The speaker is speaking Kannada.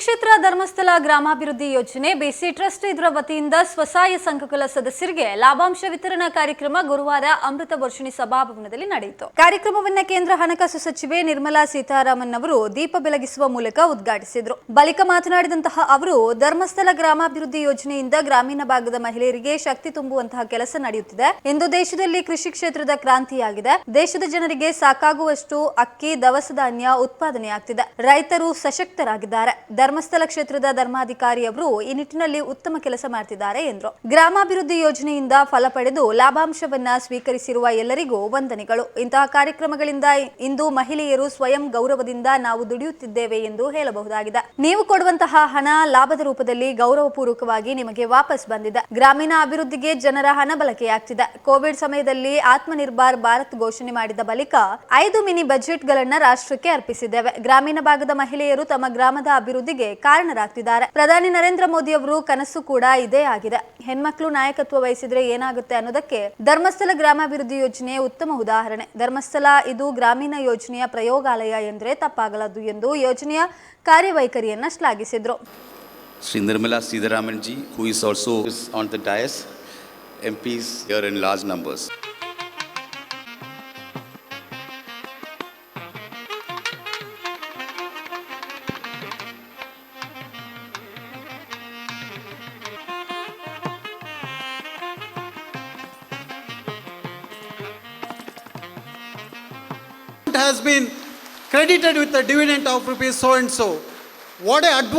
ಕ್ಷೇತ್ರ ಧರ್ಮಸ್ಥಳ ಗ್ರಾಮಾಭಿವೃದ್ಧಿ ಯೋಜನೆ ಬಿಸಿ ಟ್ರಸ್ಟ್ ಇದರ ವತಿಯಿಂದ ಸ್ವಸಹಾಯ ಸಂಘಗಳ ಸದಸ್ಯರಿಗೆ ಲಾಭಾಂಶ ವಿತರಣಾ ಕಾರ್ಯಕ್ರಮ ಗುರುವಾರ ಅಮೃತ ವರ್ಷಿಣಿ ಸಭಾಭವನದಲ್ಲಿ ನಡೆಯಿತು. ಕಾರ್ಯಕ್ರಮವನ್ನ ಕೇಂದ್ರ ಹಣಕಾಸು ಸಚಿವೆ ನಿರ್ಮಲಾ ಸೀತಾರಾಮನ್ ಅವರು ದೀಪ ಬೆಳಗಿಸುವ ಮೂಲಕ ಉದ್ಘಾಟಿಸಿದರು. ಬಳಿಕ ಮಾತನಾಡಿದಂತಹ ಅವರು, ಧರ್ಮಸ್ಥಳ ಗ್ರಾಮಾಭಿವೃದ್ಧಿ ಯೋಜನೆಯಿಂದ ಗ್ರಾಮೀಣ ಭಾಗದ ಮಹಿಳೆಯರಿಗೆ ಶಕ್ತಿ ತುಂಬುವಂತಹ ಕೆಲಸ ನಡೆಯುತ್ತಿದೆ. ಇಂದು ದೇಶದಲ್ಲಿ ಕೃಷಿ ಕ್ಷೇತ್ರದ ಕ್ರಾಂತಿಯಾಗಿದೆ. ದೇಶದ ಜನರಿಗೆ ಸಾಕಾಗುವಷ್ಟು ಅಕ್ಕಿ, ದವಸ ಧಾನ್ಯ ಉತ್ಪಾದನೆಯಾಗ್ತಿದೆ. ರೈತರು ಸಶಕ್ತರಾಗಿದ್ದಾರೆ. ಧರ್ಮಸ್ಥಳ ಕ್ಷೇತ್ರದ ಧರ್ಮಾಧಿಕಾರಿಯವರು ಈ ನಿಟ್ಟಿನಲ್ಲಿ ಉತ್ತಮ ಕೆಲಸ ಮಾಡ್ತಿದ್ದಾರೆ ಎಂದರು. ಗ್ರಾಮಾಭಿವೃದ್ಧಿ ಯೋಜನೆಯಿಂದ ಫಲ ಪಡೆದು ಲಾಭಾಂಶವನ್ನ ಸ್ವೀಕರಿಸಿರುವ ಎಲ್ಲರಿಗೂ ವಂದನೆಗಳು. ಇಂತಹ ಕಾರ್ಯಕ್ರಮಗಳಿಂದ ಇಂದು ಮಹಿಳೆಯರು ಸ್ವಯಂ ಗೌರವದಿಂದ ನಾವು ದುಡಿಯುತ್ತಿದ್ದೇವೆ ಎಂದು ಹೇಳಬಹುದಾಗಿದೆ. ನೀವು ಕೊಡುವಂತಹ ಹಣ ಲಾಭದ ರೂಪದಲ್ಲಿ ಗೌರವಪೂರ್ವಕವಾಗಿ ನಿಮಗೆ ವಾಪಸ್ ಬಂದಿದೆ. ಗ್ರಾಮೀಣ ಅಭಿವೃದ್ಧಿಗೆ ಜನರ ಹಣ ಬಳಕೆಯಾಗ್ತಿದೆ. ಕೋವಿಡ್ ಸಮಯದಲ್ಲಿ ಆತ್ಮನಿರ್ಭರ್ ಭಾರತ್ ಘೋಷಣೆ ಮಾಡಿದ ಬಳಿಕ ಐದು ಮಿನಿ ಬಜೆಟ್ಗಳನ್ನ ರಾಷ್ಟ್ರಕ್ಕೆ ಅರ್ಪಿಸಿದ್ದೇವೆ. ಗ್ರಾಮೀಣ ಭಾಗದ ಮಹಿಳೆಯರು ತಮ್ಮ ಗ್ರಾಮದ ಅಭಿವೃದ್ಧಿಗೆ ಕಾರಣರಾಗ್ತಿದ್ದಾರೆ. ಪ್ರಧಾನಿ ನರೇಂದ್ರ ಮೋದಿ ಅವರು ಕನಸು ಕೂಡ ಇದೇ ಆಗಿದೆ. ಹೆಣ್ಮಕ್ಳು ನಾಯಕತ್ವ ವಹಿಸಿದ್ರೆ ಏನಾಗುತ್ತೆ ಅನ್ನೋದಕ್ಕೆ ಧರ್ಮಸ್ಥಳ ಗ್ರಾಮಾಭಿವೃದ್ಧಿ ಯೋಜನೆ ಉತ್ತಮ ಉದಾಹರಣೆ. ಧರ್ಮಸ್ಥಳ ಇದು ಗ್ರಾಮೀಣ ಯೋಜನೆಯ ಪ್ರಯೋಗಾಲಯ ಎಂದ್ರೆ ತಪ್ಪಾಗಲದು ಎಂದು ಯೋಜನೆಯ ಕಾರ್ಯವೈಖರಿಯನ್ನ ಶ್ಲಾಘಿಸಿದ್ರು. Shri Nirmala ji, who is also on the dais, MPs here in large numbers. Has been credited with a dividend of rupees so and so. What a advance